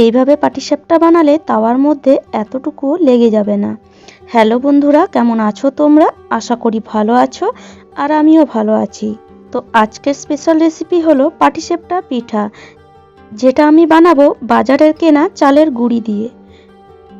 এইভাবে পাটিসাপটা বানালে তাওয়ার মধ্যে এতটুকু লেগে যাবে না। হ্যালো বন্ধুরা, কেমন আছো তোমরা? আশা করি ভালো আছো আর আমিও ভালো আছি। তো আজকের স্পেশাল রেসিপি হলো পাটিসেপটা পিঠা, যেটা আমি বানাবো বাজারের কেনা চালের গুঁড়ি দিয়ে।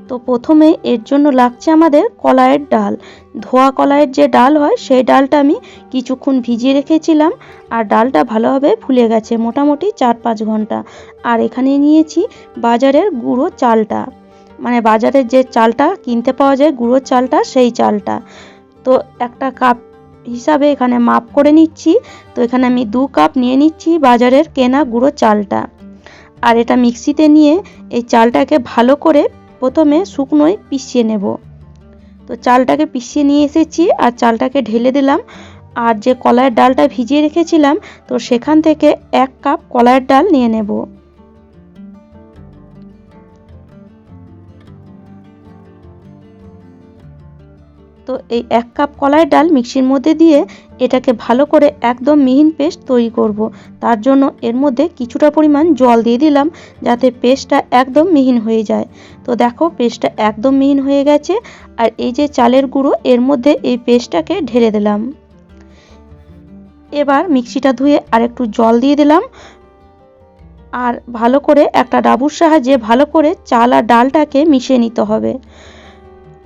তো প্রথমে এর জন্য লাগছে আমাদের কলাইয়ের ডাল। ধোয়া কলাইয়ের যে ডাল হয়, সেই ডালটা আমি কিছুক্ষণ ভিজিয়ে রেখেছিলাম আর ডালটা ভালোভাবে ফুলে গেছে মোটামুটি চার পাঁচ ঘণ্টা। আর এখানে নিয়েছি বাজারের গুঁড়ো চালটা। মানে বাজারের যে চালটা, কিনতে পাওয়া যায় গুঁড়ো চালটা, সেই চালটা। তো একটা কাপ হিসাবে এখানে মাপ করে নিচ্ছি। তো এখানে আমি দু কাপ নিয়ে নিচ্ছি বাজারের কেনা গুঁড়ো চালটা। আর এটা মিক্সিতে নিয়ে এই চালটাকে ভালো করে প্রথমে শুকনোয় পিষিয়ে নেব। তো চালটাকে পিষিয়ে নিয়ে এসেছি আর চালটাকে ঢেলে দিলাম। আর যে কলাইয়ের ডালটা ভিজিয়ে রেখেছিলাম, তো সেখান থেকে এক কাপ কলাইয়ের ডাল নিয়ে নেব। তো এই এক কাপ কলাইয়ের ডাল মিক্সির মধ্যে দিয়ে এটাকে ভালো করে একদম মিহিন পেস্ট তৈরি করব। তার জন্য এর মধ্যে কিছুটা পরিমাণ জল দিয়ে দিলাম যাতে পেস্টটা একদম মিহিন হয়ে যায়। তো দেখো পেস্টটা একদম মিহিন হয়ে গেছে আর এই যে চালের গুঁড়ো এর মধ্যে এই পেস্টটাকে ঢেলে দিলাম। এবার মিক্সিটা ধুয়ে আর একটু জল দিয়ে দিলাম। আর ভালো করে একটা ডাবুর সাহায্যে ভালো করে চাল আর ডালটাকে মিশিয়ে নিতে হবে।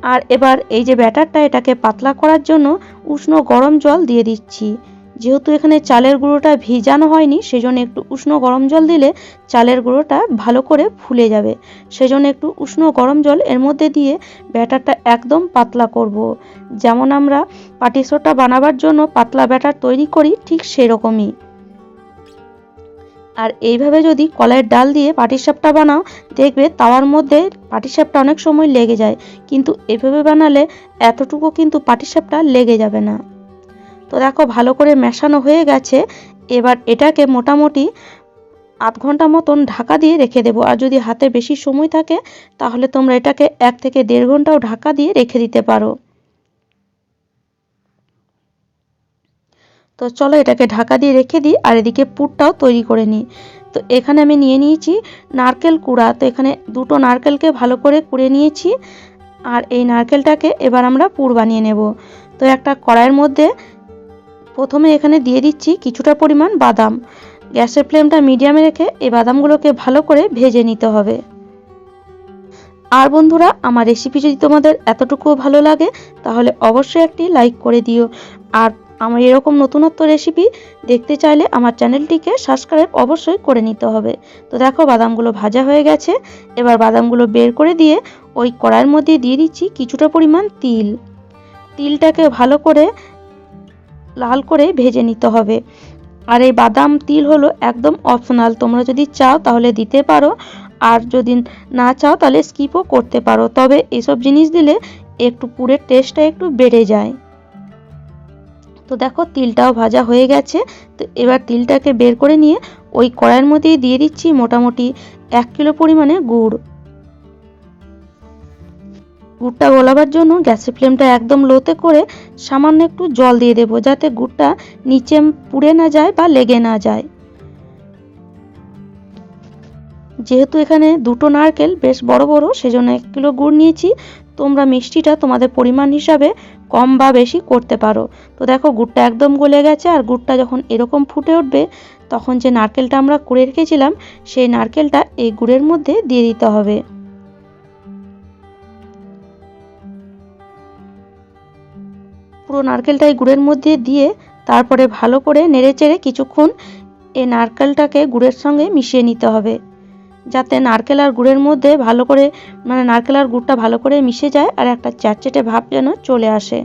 আর এবার এই যে ব্যাটারটা, এটাকে পাতলা করার জন্য উষ্ণ গরম জল দিয়ে দিচ্ছি। যেহেতু এখানে চালের গুঁড়োটা ভিজানো হয়নি, সেজন্য একটু উষ্ণ গরম জল দিলে চালের গুঁড়োটা ভালো করে ফুলে যাবে। সেজন্য একটু উষ্ণ গরম জল এর মধ্যে দিয়ে ব্যাটারটা একদম পাতলা করব। যেমন আমরা পাটিসোটা বানাবার জন্য পাতলা ব্যাটার তৈরি করি, ঠিক সেরকমই। আর এইভাবে যদি কলাইয়ের ডাল দিয়ে পাটিসাপটা বানাও, দেখবে তাওয়ার মধ্যে পাটিসাপটা অনেক সময় লেগে যায়। কিন্তু এভাবে বানালে এতটুকু কিন্তু পাটিসাপটা লেগে যাবে না। তো দেখো, ভালো করে মেশানো হয়ে গেছে। এবার এটাকে মোটামুটি আধ ঘণ্টা মতন ঢাকা দিয়ে রেখে দেবো। আর যদি হাতে বেশি সময় থাকে, তাহলে তোমরা এটাকে এক থেকে দেড় ঘন্টাও ঢাকা দিয়ে রেখে দিতে পারো। তো চলো এটাকে ঢাকা দিয়ে রেখে দিই আর এদিকে পুরটাও তৈরি করে নিই। তো এখানে আমি নিয়ে নিয়েছি নারকেল কুড়া। তো এখানে দুটো নারকেলকে ভালো করে কুড়ে নিয়েছি আর এই নারকেলটাকে এবার আমরা পুর বানিয়ে নেব। তো একটা কড়াইয়ের মধ্যে প্রথমে এখানে দিয়ে দিচ্ছি কিছুটা পরিমাণ বাদাম। গ্যাসের ফ্লেমটা মিডিয়ামে রেখে এই বাদামগুলোকে ভালো করে ভেজে নিতে হবে। আর বন্ধুরা, আমার রেসিপি যদি তোমাদের এতটুকুও ভালো লাগে, তাহলে অবশ্যই একটি লাইক করে দিও। আর আমার এরকম নতুনত্ব রেসিপি দেখতে চাইলে আমার চ্যানেলটিকে সাবস্ক্রাইব অবশ্যই করে নিতে হবে। তো দেখো বাদামগুলো ভাজা হয়ে গেছে। এবার বাদামগুলো বের করে দিয়ে ওই কড়াইয়ের মধ্যে দিয়ে দিচ্ছি কিছুটা পরিমাণ তিল। তিলটাকে ভালো করে লাল করে ভেজে নিতে হবে। আর এই বাদাম তিল হলো একদম অপশনাল তোমরা যদি চাও তাহলে দিতে পারো। আর যদি না চাও তাহলে স্কিপও করতে পারো। তবে এসব জিনিস দিলে একটু পুরের টেস্টটা একটু বেড়ে যায়। তো দেখো তিলটাও ভাজা হয়ে গেছে। তো এবার তিলটাকে বের করে নিয়ে ওই কড়াইয়ের মধ্যেই দিয়ে দিচ্ছি মোটামুটি এক কিলো পরিমাণে গুড়। গুড়টা গলাবার জন্য গ্যাসের ফ্লেমটা একদম লোতে করে সামান্য একটু জল দিয়ে দেবো যাতে গুড়টা নিচে পুড়ে না যায় বা লেগে না যায়। যেহেতু এখানে দুটো নারকেল বেশ বড় বড়, সেজন্য এক কিলো গুড় নিয়েছি। তোমরা মিষ্টিটা তোমাদের পরিমাণ হিসাবে কম বা বেশি করতে পারো। তো দেখো, গুড়টা একদম গলে গেছে আর গুড়টা যখন এরকম ফুটে উঠবে, তখন যে নারকেলটা আমরা কুড়ে রেখেছিলাম, সেই নারকেলটা এই গুড়ের মধ্যে দিয়ে দিতে হবে। পুরো নারকেলটা এই গুড়ের মধ্যে দিয়ে তারপরে ভালো করে নেড়ে চেড়ে কিছুক্ষণ এই নারকেলটাকে গুড়ের সঙ্গে মিশিয়ে নিতে হবে। যাতে নারকেল আর গুড়ের মধ্যে ভালো করে মানে নারকেল আর গুড়টা ভালো করে মিশে যায় আর একটা চ্যাটচেটে ভাব যেন চলে আসে।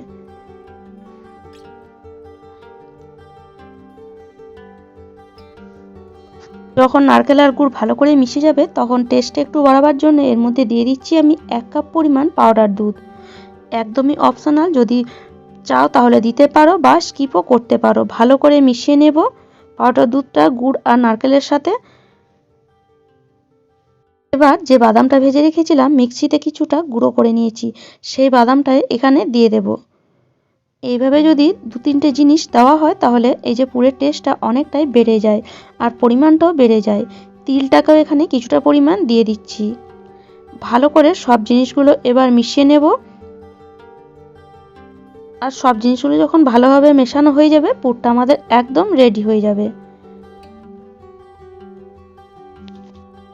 যখন নারকেল আর গুড় ভালো করে মিশে যাবে, তখন টেস্ট একটু বাড়াবার জন্য এর মধ্যে দিয়ে দিচ্ছি আমি এক কাপ পরিমাণ পাউডার দুধ। একদমই অপশনাল যদি চাও তাহলে দিতে পারো বা স্কিপও করতে পারো। ভালো করে মিশিয়ে নেব। পাউডার দুধটা গুড় আর নারকেলের সাথে এবার যে বাদামটা ভেজে রেখেছিলাম, মিক্সিতে কিছুটা গুঁড়ো করে নিয়েছি, সেই বাদামটা এখানে দিয়ে দেব। এইভাবে যদি দু তিনটে জিনিস দেওয়া হয়, তাহলে এই যে পুরের টেস্টটা অনেকটাই বেড়ে যায় আর পরিমাণটাও বেড়ে যায়। তিলটাকেও এখানে কিছুটা পরিমাণ দিয়ে দিচ্ছি। ভালো করে সব জিনিসগুলো এবার মিশিয়ে নেব। আর সব জিনিসগুলো যখন ভালোভাবে মেশানো হয়ে যাবে, পুরটা আমাদের একদম রেডি হয়ে যাবে।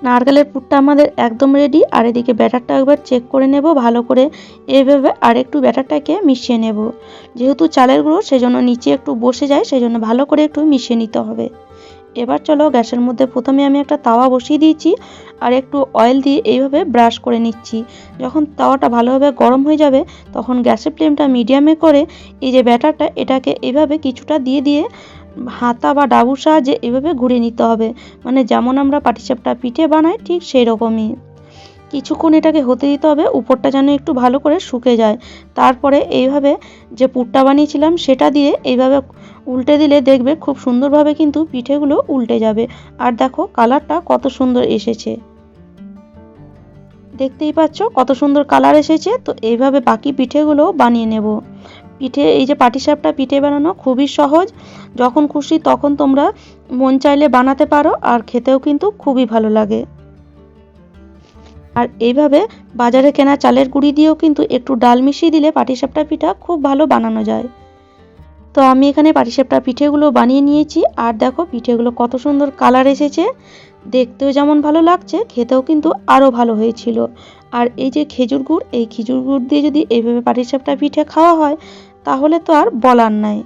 নারকেলের পুরটা আমাদের একদম রেডি আর এদিকে ব্যাটারটা একবার চেক করে নেব, ভালো করে এইভাবে আর একটু ব্যাটারটাকে মিশিয়ে নেব। যেহেতু চালের গুঁড়ো, সেজন্য নিচে একটু বসে যায়, সেজন্য ভালো করে একটু মিশিয়ে নিতে হবে। এবার চলো গ্যাসের মধ্যে প্রথমে আমি একটা তাওয়া বসিয়ে দিয়েছি, আর একটু অয়েল দিয়ে এইভাবে ব্রাশ করে নিচ্ছি। যখন তাওয়াটা ভালোভাবে গরম হয়ে যাবে, তখন গ্যাসের ফ্লেমটা মিডিয়ামে করে এই যে ব্যাটারটা, এটাকে এইভাবে কিছুটা দিয়ে দিয়ে হাতা বা ডাবুর সাহায্যে এভাবে ঘুরিয়ে নিতে হবে। মানে যেমন আমরা পাটিসাপটা পিঠে বানাই, ঠিক সেই রকমই কিছুক্ষণ এটাকে হতে দিতে হবে, উপরটা যেন একটু ভালো করে শুকে যায়। তারপরে এইভাবে যে পুরটা বানিয়েছিলাম, সেটা দিয়ে এইভাবে উল্টে দিলে দেখবে খুব সুন্দরভাবে কিন্তু পিঠেগুলো উল্টে যাবে। আর দেখো, কালারটা কত সুন্দর এসেছে। দেখতেই পাচ্ছ, কত সুন্দর কালার এসেছে। তো এইভাবে বাকি পিঠেগুলো বানিয়ে নেব। পিঠে, এই যে পাটিসাপটা পিঠে বানানো খুবই সহজ। যখন খুশি তখন তোমরা মন চাইলে বানাতে পারো আর খেতেও কিন্তু খুবই ভালো লাগে। আর এইভাবে বাজারে কেনা চালের গুঁড়ি দিয়েও কিন্তু একটু ডাল মিশিয়ে দিলে পাটিসাপটা পিঠা খুব ভালো বানানো যায়। তো আমি এখানে পাটিসাপটা পিঠেগুলো বানিয়ে নিয়েছি। আর দেখো পিঠেগুলো কত সুন্দর কালার এসেছে। দেখতেও যেমন ভালো লাগছে, খেতেও কিন্তু আরও ভালো হয়েছিল। আর এই যে খেজুর গুড়, এই খেজুর গুড় দিয়ে যদি এইভাবে পাটিসাপটা পিঠে খাওয়া হয় তাহলে তো আর বলার নাই।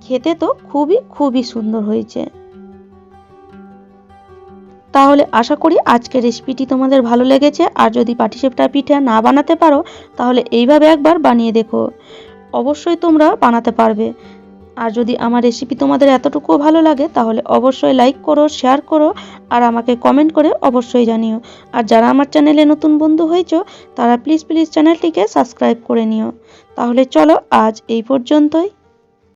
খেতে তো খুবই খুবই সুন্দর হয়েছে। তাহলে আশা করি আজকের রেসিপিটি তোমাদের ভালো লেগেছে। আর যদি পাটিসাপটা পিঠে না বানাতে পারো, তাহলে এইভাবে একবার বানিয়ে দেখো। অবশ্যই তোমরা বানাতে পারবে। আর যদি আমার রেসিপি তোমাদের এতটুকু ভালো লাগে, তাহলে অবশ্যই লাইক করো শেয়ার করো, আর আমাকে কমেন্ট করে অবশ্যই জানিও। আর যারা আমার চ্যানেলে নতুন বন্ধু হয়েছো, তারা প্লিজ প্লিজ চ্যানেলটিকে সাবস্ক্রাইব করে নিও। তাহলে চলো আজ এই পর্যন্তই।